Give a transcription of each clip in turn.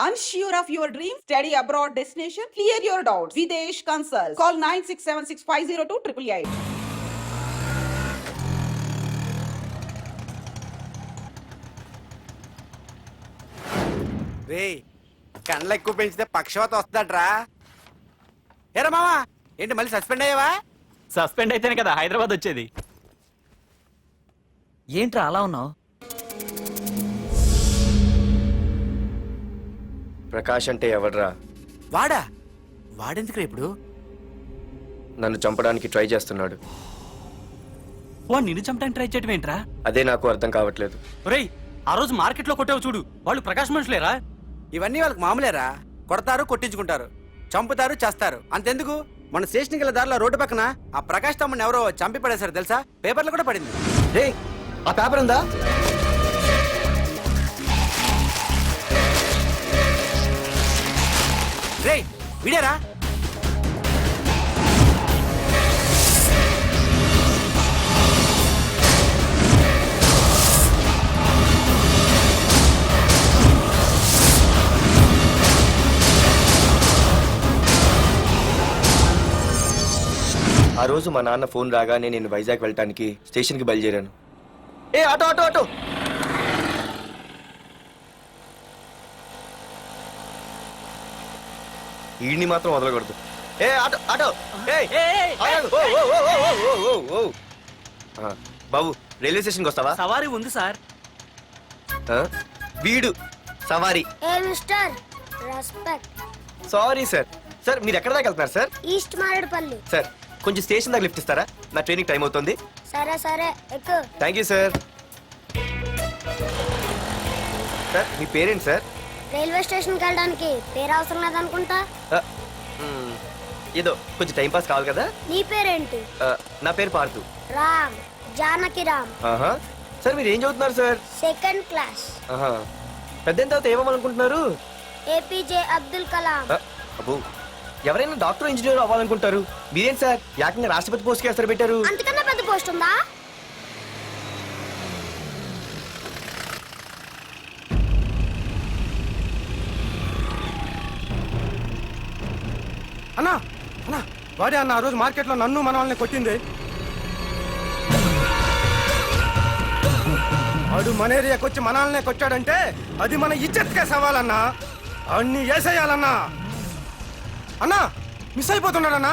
Unsure of your dream? Study abroad destination? Clear your doubts. Videsh Consult. Call 9676502888. రే కండ్లు ఎక్కువ పెంచితే పక్షవాత వస్తుందట్రా ఏరా మామా ఏంటి మళ్ళీ సస్పెండ్ అయ్యావా సస్పెండ్ అయితేనే కదా హైదరాబాద్ వచ్చేది ఏంట్రా అలా ఉన్నావు ప్రకాష్ అంటే ఎవడ్రా? వాడా? వాడెందుకురా ఇప్పుడు? నన్ను చంపడానికి ట్రై చేస్తున్నాడు. వాడు నిన్ను చంపడానికి ట్రై చేయడం ఏంట్రా? అదే నాకు అర్థం కావట్లేదు. ఒరేయ్ ఆ రోజు మార్కెట్లో కొట్టావు చూడు. వాళ్ళు ప్రకాశ్ మనుషులేరా? ఇవన్నీ వాళ్ళకి మామూలేరా? కొడతారు కొట్టించుకుంటారు. చంపుతారు చేస్తారు. అంతెందుకు? మన స్టేషన్కి వెళ్ళే దారిలో రోడ్డు పక్కన ఆ ప్రకాష్ తమ్ముని ఎవరో చంపి పడేశారు తెలుసా? పేపర్లో కూడా పడింది. రే ఆ పేపర్ ఉందా? రే విడారా? ఆ రోజు మా నాన్న ఫోన్ రాగానే నేను వైజాగ్ వెళ్ళటానికి స్టేషన్కి బయలుదేరాను. ఏ ఆటో ఆటో ఆటో! ఈడిని మాత్రం వదలకూడదు. ఏ ఆటో ఆటో. ఏయ్, ఆగు. ఓ, ఓ, ఓ, ఓ, ఓ, ఓ, ఓ, ఓ. ఆ, బాబు రైల్వే స్టేషన్కి వస్తావా? సవారీ ఉంది సార్? వీడు సవారీ. ఏ mister respect. Sorry sir. Sir మీరు ఎక్కడ దాకా వెళ్తున్నారు సార్? ఈస్ట్ మారేడుపల్లి. సార్ కొంచెం స్టేషన్ దాకా లిఫ్ట్ ఇస్తారా? నా ట్రైనింగ్ టైం అవుతుంది. సరే సరే ఎక్కు. Thank you sir. సార్ మీ పేరెంట్ సార్? రైల్వే స్టేషన్కి వెళ్ళడానికి పేరు అవసరం లేదనుకుంటా? ఏదో కొంచెం టైం పాస్ కావాలి కదా? నీ పేరేంటి? నా పేరు పార్థు. రామ్ జానకి రామ్. సార్ మీరు ఏం చదువుతున్నారు సార్? Second class. పెద్ద తర్వాత ఏమవ్వాలనుకుంటున్నారు? ఏపీజే అబ్దుల్ కలాం. అబ్బో. ఎవరైనా డాక్టర్ ఇంజనీర్ అవ్వాలనుకుంటారు. మీరేం సార్? ఏకంగా రాష్ట్రపతి పోస్ట్కి ఎస్తారు పెట్టారు? అంతకన్నా పెద్ద పోస్ట్ ఉందా? అన్నా అన్నా వాడే అన్న ఆ రోజు మార్కెట్లో నన్ను మన వాళ్ళని కొట్టింది. వాడు మన ఏరియాకి వచ్చి మనల్నే కొట్టాడంటే అది మన ఇజ్జత్కే సవాలన్నా. అన్ని వేసేయాలన్నా. అన్నా మిస్ అయిపోతున్నాడన్నా.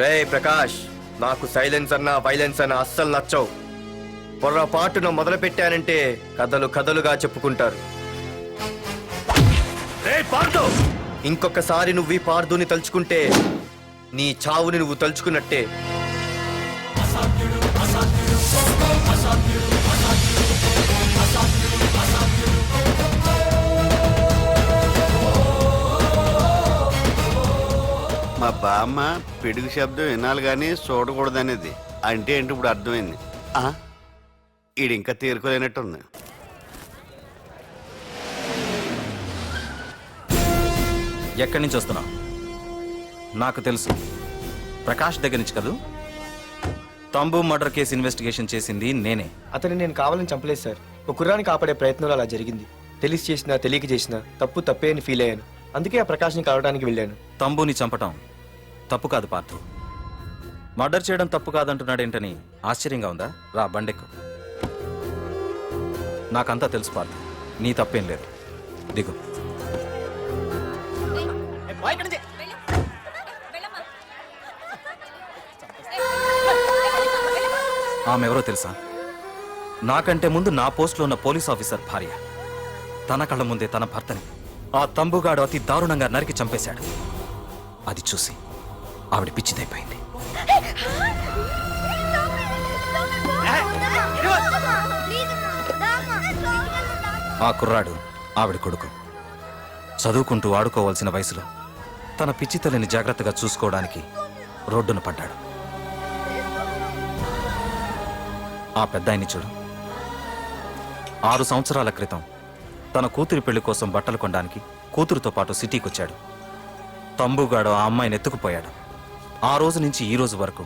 రే ప్రకాష్ నాకు సైలెన్స్ అన్నా వైలెన్స్ అన్నా అస్సలు నచ్చవు. పొర్రపాటున మొదలు పెట్టానంటే కథలు కథలుగా చెప్పుకుంటారు. ఇంకొకసారి నువ్వు ఈ పార్దుని తలుచుకుంటే నీ చావుని నువ్వు తలుచుకున్నట్టే. బామ్మ పిడుగు శబ్దం వినాలి కానీ చూడకూడదనేది. అంటే ఏంటి ఇప్పుడు అర్థమైంది? ఆ? ఈడు ఇంకా తీరుకోలేనట్టుంది. ఎక్కడి నుంచి వస్తున్నావు? నాకు తెలుసు. ప్రకాష్ దగ్గర నుంచి కదూ? తంబు మర్డర్ కేసు ఇన్వెస్టిగేషన్ చేసింది నేనే. అతన్ని నేను కావాలని చంపలేదు సార్. ఒక కుర్రాన్ని కాపాడే ప్రయత్నంలో అలా జరిగింది. తెలిసి చేసినా తెలియక చేసినా తప్పు తప్పే అని ఫీల్ అయ్యాను. అందుకే ఆ ప్రకాష్ని కలవడానికి వెళ్ళాను. తంబుని చంపటం తప్పు కాదు పార్థు. మర్డర్ చేయడం తప్పు కాదంటున్నాడేంటని ఆశ్చర్యంగా ఉందా? రా బండెక్కు. నాకంతా తెలుసు పార్థు. నీ తప్పేం లేదు. దిగు. ఆమె ఎవరో తెలుసా? నాకంటే ముందు నా పోస్టులో ఉన్న పోలీస్ ఆఫీసర్ భార్య. తన కళ్ళ ముందే తన భర్తని ఆ తంబుగాడు అతి దారుణంగా నరికి చంపేశాడు. అది చూసి ఆవిడ పిచ్చిదైపోయింది. ఆ కుర్రాడు ఆవిడ కొడుకు. చదువుకుంటూ ఆడుకోవాల్సిన వయసులో తన పిచ్చి తల్లిని జాగ్రత్తగా చూసుకోవడానికి రోడ్డున పడ్డాడు. ఆ పెద్దాయని చూడు. ఆరు సంవత్సరాల క్రితం తన కూతురి పెళ్ళి కోసం బట్టలు కొనడానికి కూతురుతో పాటు సిటీకొచ్చాడు. తంబుగాడు ఆ అమ్మాయిని ఎత్తుకుపోయాడు. ఆ రోజు నుంచి ఈ రోజు వరకు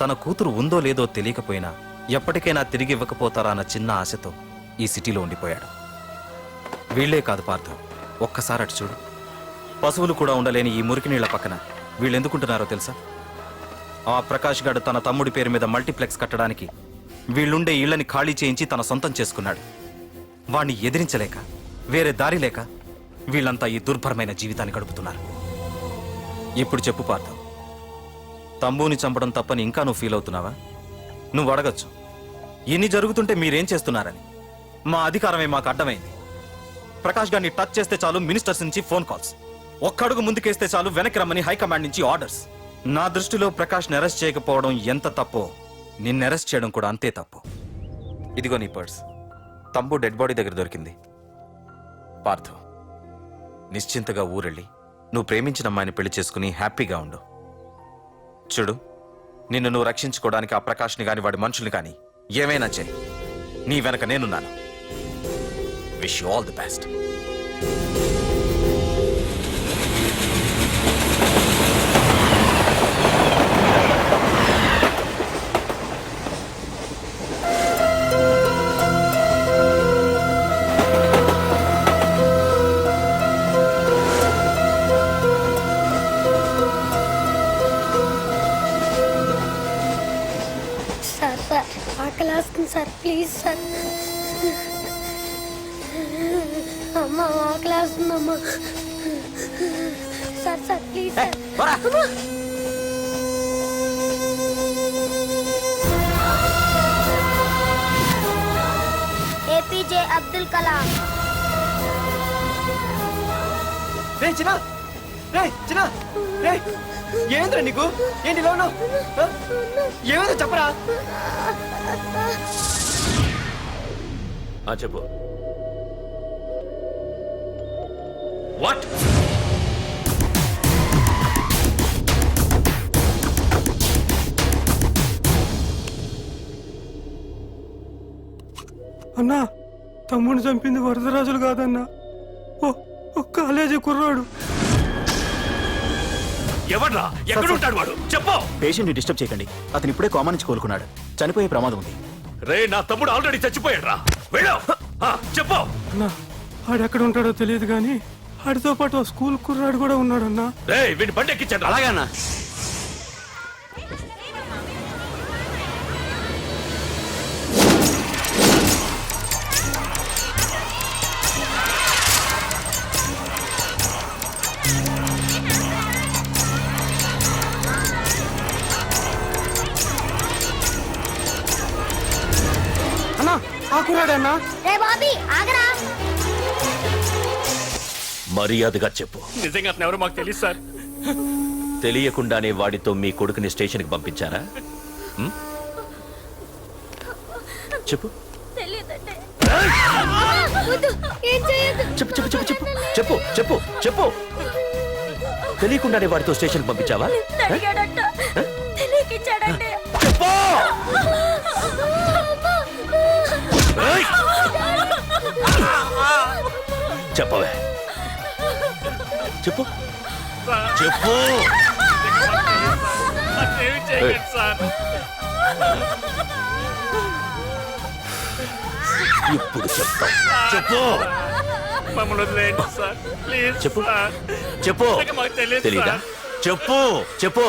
తన కూతురు ఉందో లేదో తెలియకపోయినా ఎప్పటికైనా తిరిగి ఇవ్వకపోతారా అన్న చిన్న ఆశతో ఈ సిటీలో ఉండిపోయాడు. వీళ్ళే కాదు పార్థ ఒక్కసారి అటు చూడు. పశువులు కూడా ఉండలేని ఈ మురికి నీళ్ళ పక్కన వీళ్ళెందుకుంటున్నారో తెలుసా? ఆ ప్రకాష్ గాడు తన తమ్ముడి పేరు మీద మల్టీప్లెక్స్ కట్టడానికి వీళ్ళుండే ఇళ్ళని ఖాళీ చేయించి తన సొంతం చేసుకున్నాడు. వాణ్ణి ఎదిరించలేక వేరే దారి లేక వీళ్ళంతా ఈ దుర్భరమైన జీవితాన్ని గడుపుతున్నారు. ఇప్పుడు చెప్పు పార్థం తంబూని చంపడం తప్పని ఇంకా నువ్వు ఫీల్ అవుతున్నావా? నువ్వు అడగచ్చు. ఇన్ని జరుగుతుంటే మీరేం చేస్తున్నారని. మా అధికారమే మాకు అడ్డమైంది. ప్రకాష్ గారిని టచ్ చేస్తే చాలు మినిస్టర్స్ నుంచి ఫోన్ కాల్స్. ఒక్కడుగు ముందుకేస్తే చాలు వెనక్కి రమ్మని హైకమాండ్ నుంచి ఆర్డర్స్. నా దృష్టిలో ప్రకాష్ అరెస్ట్ చేయకపోవడం ఎంత తప్పో నిన్ను అరెస్ట్ చేయడం కూడా అంతే తప్పు. ఇదిగో నీ పర్స్. తంబు డెడ్ బాడీ దగ్గర దొరికింది. పార్థు నిశ్చింతగా ఊరెళ్ళి నువ్వు ప్రేమించిన అమ్మాయిని పెళ్ళి చేసుకుని హ్యాపీగా ఉండు. చూడు నిన్ను నువ్వు రక్షించుకోవడానికి ఆ ప్రకాష్ని కానీ వాడి మనుషుల్ని కానీ ఏమైనా చెయ్యి నీ వెనక నేనున్నాను. Wish you all the best Abdul Kalam. రే చిన్న. రే చిన్న. రే ఏంద్రా నీకు? ఏంటి ఇలా ఉన్నావు? ఆ? ఏమైందో చెప్పరా? ఆ చెప్పు. వాట్ అన్నా తమ్ముడిని చంపింది వరదరాజులు కాదన్నా. ఓ కాలేజీ కుర్రాడు. ఎవడ్రా ఎక్కడ ఉంటాడు వాడు? చెప్పు. పేషెంట్ని డిస్టర్బ్ చేయకండి. అతను ఇప్పుడే కోమా నుంచి కోలుకున్నాడు. చనిపోయే ప్రమాదం ఉంది. రే నా తమ్ముడు ఆల్రెడీ చచ్చిపోయాడు రా వెళ్ళు. ఆ, చెప్పు. అన్నా ఆడెక్కడ ఉంటాడో తెలియదు కానీ ఆడితో పాటు ఆ స్కూల్ కుర్రాడు కూడా ఉన్నాడన్నా. రే వీడిని బండి ఎక్కించండి అలాగే అన్నా. మర్యాదగా చెప్పు. నిజంగా అతను ఎవరు మాకు తెలియదు సార్. తెలియకుండానే వాడితో మీ కొడుకుని స్టేషన్కి పంపించారా? చెప్పు. తెలియదంటే ఏం చేయదు చెప్పు చెప్పు చెప్పు చెప్పు చెప్పు చెప్పు చెప్పు. తెలియకుండానే వాడితో స్టేషన్కి పంపించావా? అడిగాడట. చెప్పు! ఏయ్! చెప్పవే. చెప్పు. చెప్పు. ఇప్పుడు చెప్తా. చెప్పు. చెప్పు. చెప్పు. తెలియదు తెలీదా? చెప్పు. చెప్పు.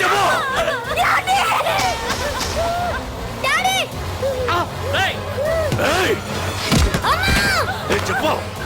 చెప్పు. చెప్పు.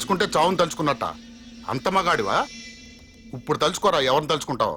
తలుచుకుంటే చావును తలుచుకున్నట్ట. అంత మగాడివా? ఇప్పుడు తలుచుకోరా ఎవరిని తలుచుకుంటావు?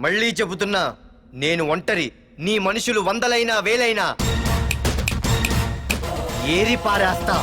మళ్ళీ చెబుతున్నా నేను ఒంటరి. నీ మనుషులు వందలైనా వేలైనా. ఏరి పారేస్తా.